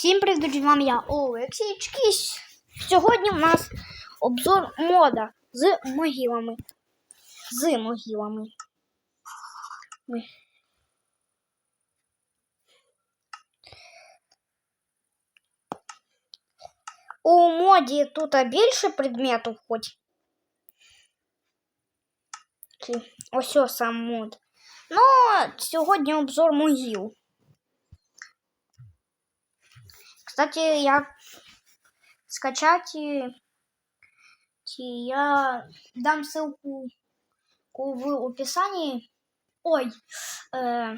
Всім привіт, з вами я Олексій Чкісь. Сьогодні у нас обзор мода з могилами. З могилами. Ми- У моді тут більше предметів хоч. Ось сам мод. Ну, сьогодні обзор могил. Кстати, я скачать и- и я дам ссылку в описании. Ой, э,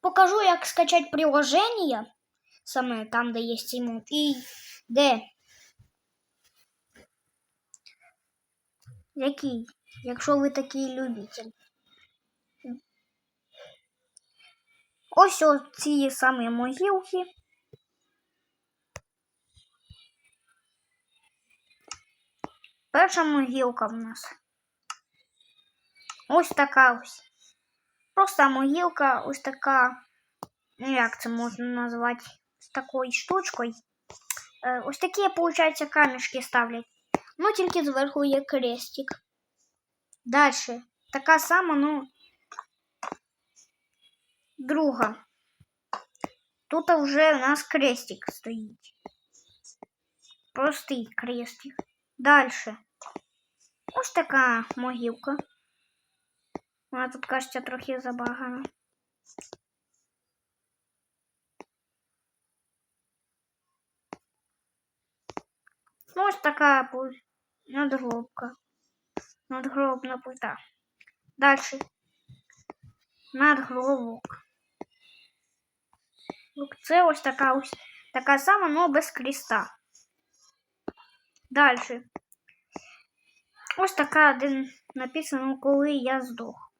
покажу, як скачать приложение, саме там, де є цей мод, і де. Який, якщо ви такий любитель. Ось ці самі могилки. Перша могилка в нас. Ось така ось. Просто могилка, ось така. Ну, як це можна назвати? З такою штучкою. Е, ось такі, виходить, камішки ставлять. Ну, тільки зверху є крестик. Далі. Така сама, ну, друга. Тут вже у нас крестик стоїть. Простий крестик. Дальше. Ось така могилка. Вона тут, кажеться, трохи забагана. Ну, ось така надгробка. Надгробна плита. Дальше. Надгробок. Це ось така ось така сама, але без креста. Далі. Ось така, де написано, коли я здох.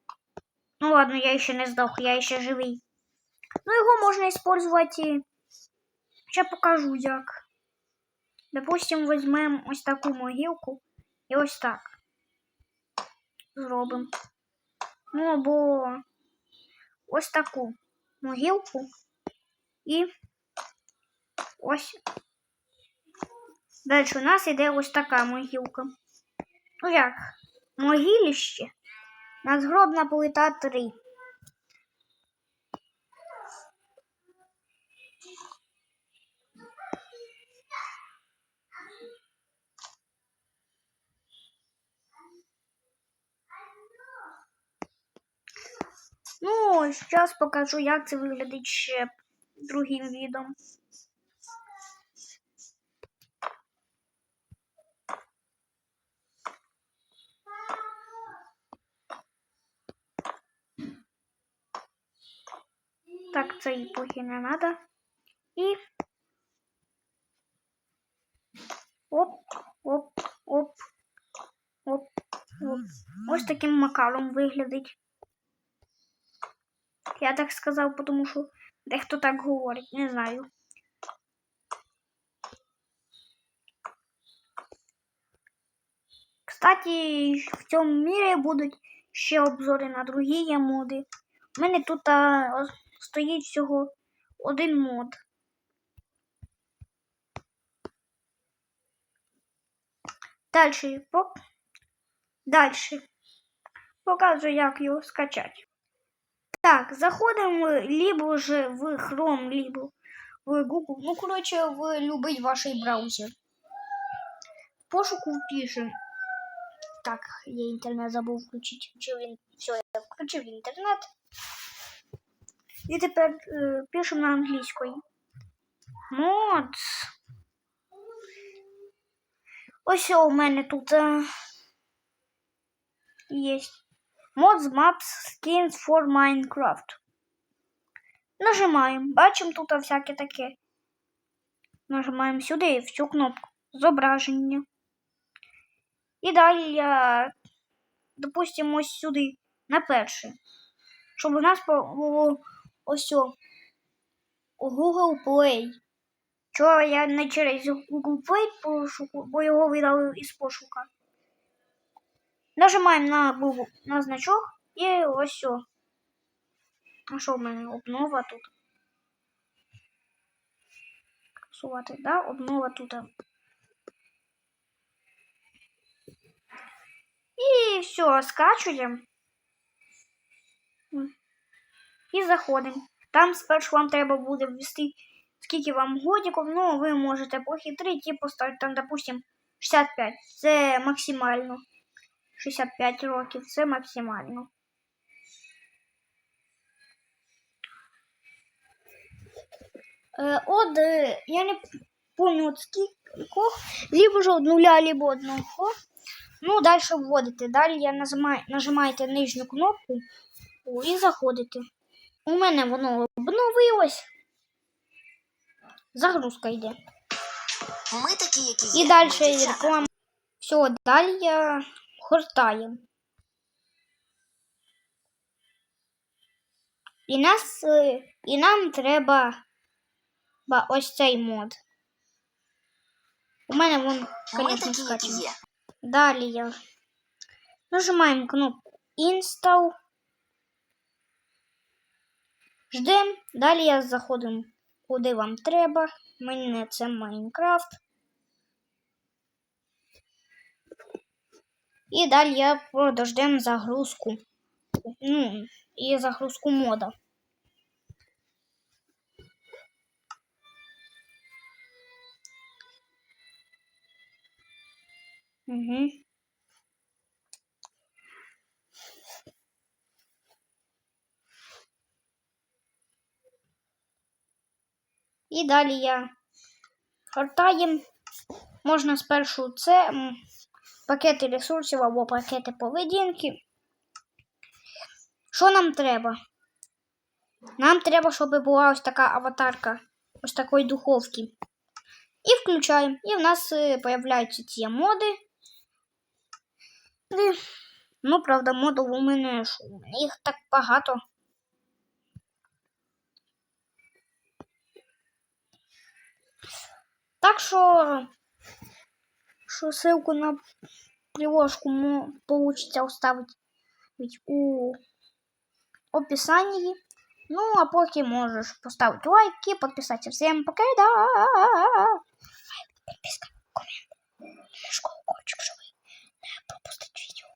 Ну ладно, я ще не здох, я ще живий. Ну, його можна використовувати. Ще покажу як. Допустим, візьмемо ось таку могилку і ось так. Зробимо. Ну, або ось таку могилку. І ось. Далі у нас іде ось така могилка. Ну як? Могилище. Надгробна плита 3. Ну, зараз покажу, як це виглядить ще другим відом. Так, це і поки не надо. І оп, оп, оп, оп, оп. Ось таким макаром виглядить. Я так сказав, тому що дехто так говорить, не знаю. Кстати, в цьому мірі будуть ще обзори на другі моди. У мене тут а, стоїть всього один мод. Дальше. Дальше. Показую, як його скачати. Так, заходимо либо же в Chrome, либо в Google. Ну, короче, в любой ваш браузер. В пошуку пишем. Так, я интернет. Включив він... Все, я включив інтернет. І тепер е, пишемо на англійської. Мод. Ось у мене тут е, є. Mods Maps Skins for Minecraft. Нажимаємо. Бачимо тут всяке таке. Нажимаємо сюди в цю кнопку зображення. І далі, я, допустимо, ось сюди на перше. Щоб у нас було ось о, Google Play. Чого я не через Google Play пошуку, бо його видали із пошука. Нажимаємо на Google на значок і ось о. А що в мене обнова тут? Сувати, да? Обнова тут. І все, скачуємо. І заходимо. Там спершу вам треба буде ввести, скільки вам годиків, ну ви можете похитрити і поставити там, допустим, 65. Це максимально. 65 років, це максимально. Е, от е, я не помню от скільки, либо ж од нуля, либо одного. Ну, далі вводите. Далі я нажимаю, нажимаєте нижню кнопку о, і заходите. У мене воно обновилось. Загрузка йде. Ми такі, які є. І далі реклама. Все, далі я гортаємо. І нас, е, і нам треба ба, ось цей мод. У мене вон, конечно, є. Далі я нажимаємо кнопку Install. Ждем. Далі я заходимо куди вам треба. Мені це Майнкрафт. І далі я подождем загрузку. Ну, і загрузку мода. Угу. І далі я гортаємо. Можна спершу це пакети ресурсів або пакети поведінки. Що нам треба? Нам треба, щоб була ось така аватарка ось такої духовки. І включаємо. І в нас е, появляються ці моди. І, ну, правда, мене у мене їх так багато. Так що, що ссылку на приложку получится оставить ведь у описании. Ну, а поки можешь поставить лайки, подписаться. Всем пока, да! Подписка, коммент, школу, колокольчик, чтобы не пропустить видео.